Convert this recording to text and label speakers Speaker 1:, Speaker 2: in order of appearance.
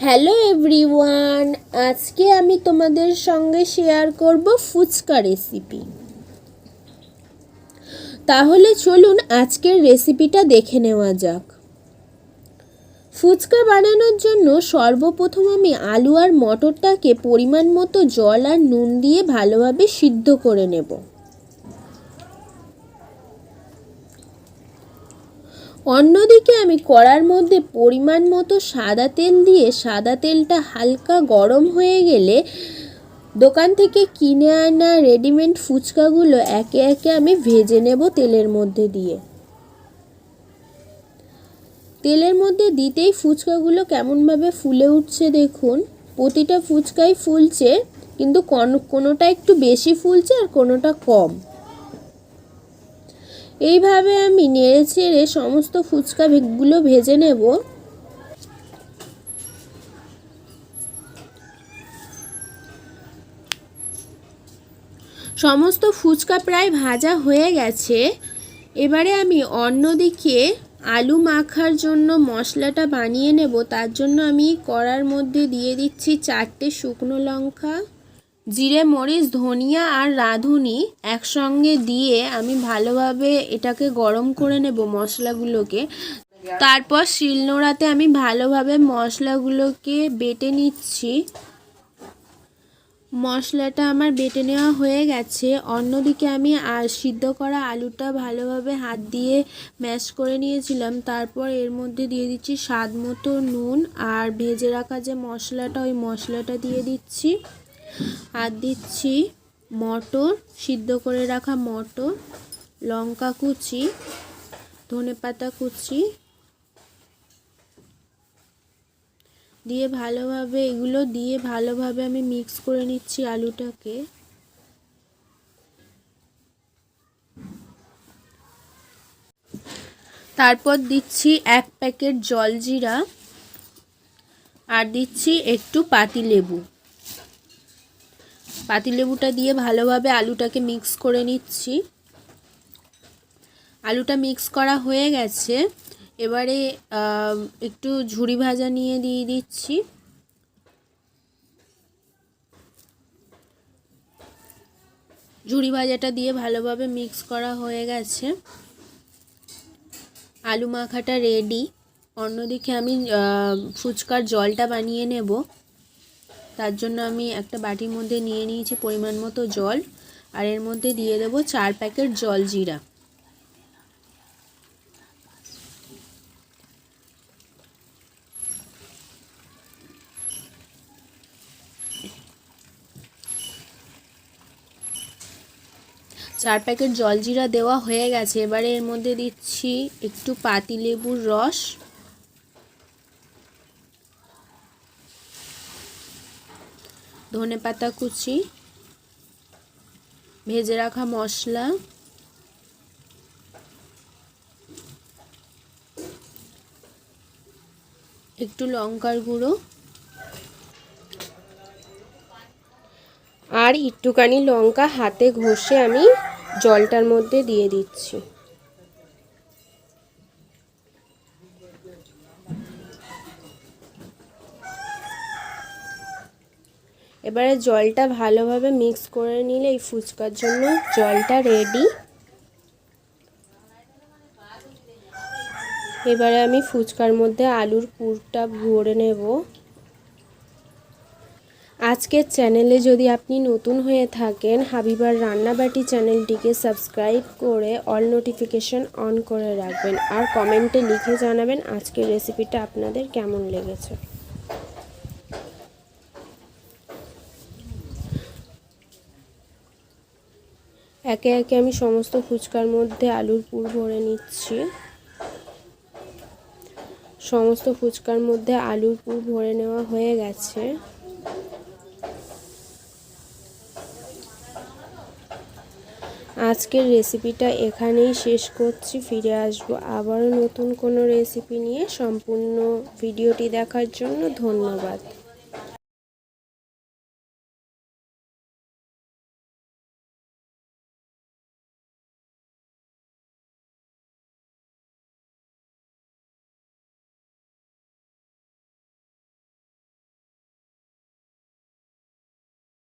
Speaker 1: Hello everyone আজকে আমি তোমাদের সঙ্গে শেয়ার করব ফুচকা রেসিপি তাহলে চলুন আজকের রেসিপিটা দেখে নেওয়া যাক। ফুচকা বানানোর জন্য সর্বপ্রথম আমি আলু আর মটরটাকে পরিমাণ মতো জল আর নুন দিয়ে ভালোভাবে সিদ্ধ করে নেব। অন্যদিকে আমি কড়ার মধ্যে পরিমাণ মতো সাদা তেল দিয়ে সাদা তেলটা হালকা গরম হয়ে গেলে দোকান থেকে কিনে আনা রেডিমেড ফুচকাগুলো একে একে আমি ভেজে নেব তেলের মধ্যে দিয়ে। তেলের মধ্যে দিতেই ফুচকাগুলো কেমনভাবে ফুলে উঠছে দেখুন। প্রতিটা ফুচকাই ফুলছে, কিন্তু কোনোটা একটু বেশি ফুলছে আর কোনোটা কম। এইভাবে আমি নেড়ে চেড়ে সমস্ত ফুচকাগুলো ভেজে নেব। সমস্ত ফুচকা প্রায় ভাজা হয়ে গেছে। এবারে আমি অন্যদিকে আলু মাখার জন্য মশলাটা বানিয়ে নেব। তার জন্য আমি কড়ার মধ্যে দিয়ে দিচ্ছি চারটে শুকনো লঙ্কা। জিরে, মরিচ, ধনিয়া আর রাঁধুনি একসঙ্গে দিয়ে আমি ভালোভাবে এটাকে গরম করে নেব মশলাগুলোকে। তারপর শিলনোড়াতে আমি ভালোভাবে মশলাগুলোকে বেটে নিচ্ছি। মশলাটা আমার বেটে নেওয়া হয়ে গেছে। অন্যদিকে আমি আর সিদ্ধ করা আলুটা ভালোভাবে হাত দিয়ে ম্যাশ করে নিয়েছিলাম। তারপর এর মধ্যে দিয়ে দিচ্ছি স্বাদ মতো নুন আর ভেজে রাখা যে মশলাটা, ওই মশলাটা দিয়ে দিচ্ছি। আর দিচ্ছি মটর, সিদ্ধ করে রাখা মটর, লঙ্কা কুচি, ধনে পাতা কুচি। দিয়ে ভালোভাবে, এগুলো দিয়ে ভালোভাবে আমি মিক্স করে নিচ্ছি আলুটাকে। তারপর দিচ্ছি এক প্যাকেট জলজিরা। আর দিচ্ছি একটু পাতি লেবু পাতিলেবুটা দিয়ে ভালোভাবে আলুটাকে মিক্স করে নিচ্ছি। আলুটা মিক্স করা হয়ে গেছে। এবারে একটু ঝুড়ি ভাজা নিয়ে দিয়ে দিচ্ছি। ঝুড়ি ভাজাটা দিয়ে ভালোভাবে মিক্স করা হয়ে গেছে। আলু মাখাটা রেডি অন্যদিকে আমি ফুচকার জলটা বানিয়ে নেব। তার জন্য আমি একটা বাটির মধ্যে নিয়ে নিয়েছি পরিমাণ মতো জল, আর এর মধ্যে দিয়ে দেব চার প্যাকেট জল জিরা। চার প্যাকেট জলজিরা দেওয়া হয়ে গেছে, এবারে এর মধ্যে দিচ্ছি একটু পাতিলেবুর রস। ধনে পাতা কুচি, ভেজে রাখা মশলা, একটু লঙ্কার গুঁড়ো আর একটুখানি লঙ্কা হাতে ঘষে আমি জলটার মধ্যে দিয়ে দিচ্ছি। এবারে জলটা ভালোভাবে মিক্স করে নিলে এই ফুচকার জন্য জলটা রেডি এবারে আমি ফুচকার মধ্যে আলুর পুরটা ভরে নেব। আজকের চ্যানেলে যদি আপনি নতুন হয়ে থাকেন, হাবিবার রান্নাবাটি চ্যানেলটিকে সাবস্ক্রাইব করে অল নোটিফিকেশন অন করে রাখবেন। আর কমেন্টে লিখে জানাবেন আজকের রেসিপিটা আপনাদের কেমন লেগেছে। একে একে আমি সমস্ত ফুচকার মধ্যে আলুর পুর ভরে নিচ্ছি। সমস্ত ফুচকার মধ্যে আলুর পুর ভরে নেওয়া হয়ে গেছে। আজকের রেসিপিটা এখানেই শেষ করছি, ফিরে আসব আবারও নতুন কোনো রেসিপি নিয়ে। সম্পূর্ণ ভিডিওটি দেখার জন্য ধন্যবাদ।